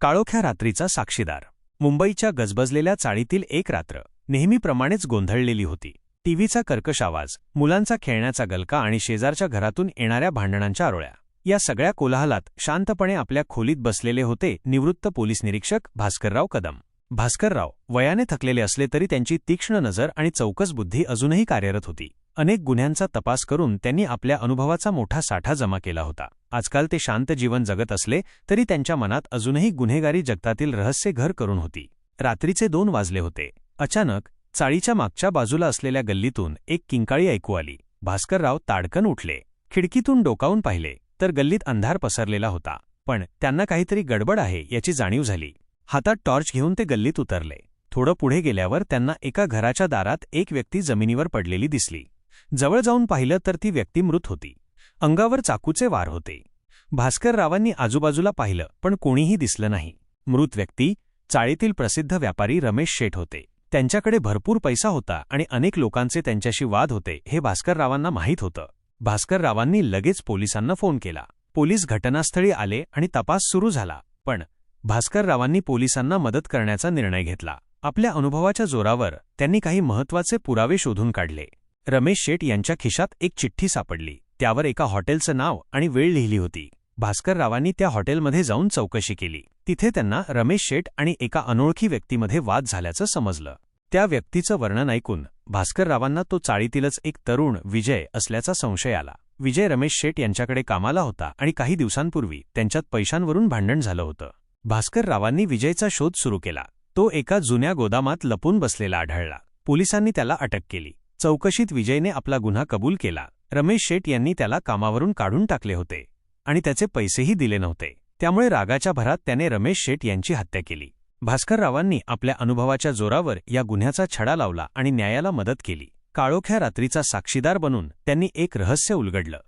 काळोख्या रात्रीचा साक्षीदार. मुंबईच्या गजबजलेल्या चाळीतील एक रात्र नेहमीप्रमाणेच गोंधळलेली होती. टीव्हीचा कर्कश आवाज मुलांचा खेळण्याचा गलका आणि शेजारच्या घरातून येणाऱ्या भांडणांच्या आरोळ्या. या सगळ्या कोलाहलात शांतपणे आपल्या खोलीत बसलेले होते निवृत्त पोलीस निरीक्षक भास्करराव कदम. भास्करराव वयाने थकलेले असले तरी त्यांची तीक्ष्ण नजर आणि चौकस बुद्धी अजूनही कार्यरत होती. अनेक गुन्ह्यांचा तपास करून त्यांनी आपल्या अनुभवाचा मोठा साठा जमा केला होता. आजकाल ते शांत जीवन जगत असले तरी त्यांच्या मनात अजूनही गुन्हेगारी जगतातील रहस्य घर करून होती. रात्रीचे दोन वाजले होते. अचानक चाळीच्या मागच्या बाजूला असलेल्या गल्लीतून एक किंकाळी ऐकू आली. भास्करराव ताडकन उठले. खिडकीतून डोकावून पाहिले तर गल्लीत अंधार पसरलेला होता. पण त्यांना काहीतरी गडबड आहे याची जाणीव झाली. हातात टॉर्च घेऊन ते गल्लीत उतरले. थोडं पुढे गेल्यावर त्यांना एका घराच्या दारात एक व्यक्ती जमिनीवर पडलेली दिसली. जवळ जाऊन पाहिलं तर ती व्यक्ती मृत होती. अंगावर चाकूचे वार होते. भास्कररावांनी आजूबाजूला पाहिलं पण कोणीही दिसलं नाही. मृत व्यक्ती चाळीतील प्रसिद्ध व्यापारी रमेश शेठ होते. त्यांच्याकडे भरपूर पैसा होता आणि अनेक लोकांचे त्यांच्याशी वाद होते हे भास्कररावांना माहीत होतं. भास्कररावांनी लगेच पोलिसांना फोन केला. पोलीस घटनास्थळी आले आणि तपास सुरू झाला. पण भास्कररावांनी पोलिसांना मदत करण्याचा निर्णय घेतला. आपल्या अनुभवाच्या जोरावर त्यांनी काही महत्त्वाचे पुरावे शोधून काढले. रमेश शेठ यांच्या खिशात एक चिठ्ठी सापडली. त्यावर एका हॉटेलचं नाव आणि वेळ लिहिली होती. भास्कररावांनी त्या हॉटेलमध्ये जाऊन चौकशी केली. तिथे त्यांना रमेश शेठ आणि एका अनोळखी व्यक्तीमध्ये वाद झाल्याचं समजलं. त्या व्यक्तीचं वर्णन ऐकून भास्कररावांना तो चाळीतीलच एक तरुण विजय असल्याचा संशय आला. विजय रमेश शेठ यांच्याकडे कामाला होता आणि काही दिवसांपूर्वी त्यांच्यात पैशांवरून भांडण झालं होतं. भास्कररावांनी विजयचा शोध सुरू केला. तो एका जुन्या गोदामात लपून बसलेला आढळला. पोलिसांनी त्याला अटक केली. चौकशीत विजयने आपला गुन्हा कबूल केला. रमेश शेठ यांनी त्याला कामावरून काढून टाकले होते. आणि त्याचे पैसेही दिले नव्हते. त्यामुळे रागाच्या भरात त्याने रमेश शेठ यांची हत्या केली. भास्कररावांनी आपल्या अनुभवाच्या जोरावर या गुन्ह्याचा छडा लावला आणि न्यायाला मदत केली. काळोख्या रात्रीचा साक्षीदार बनून त्यांनी एक रहस्य उलगडलं.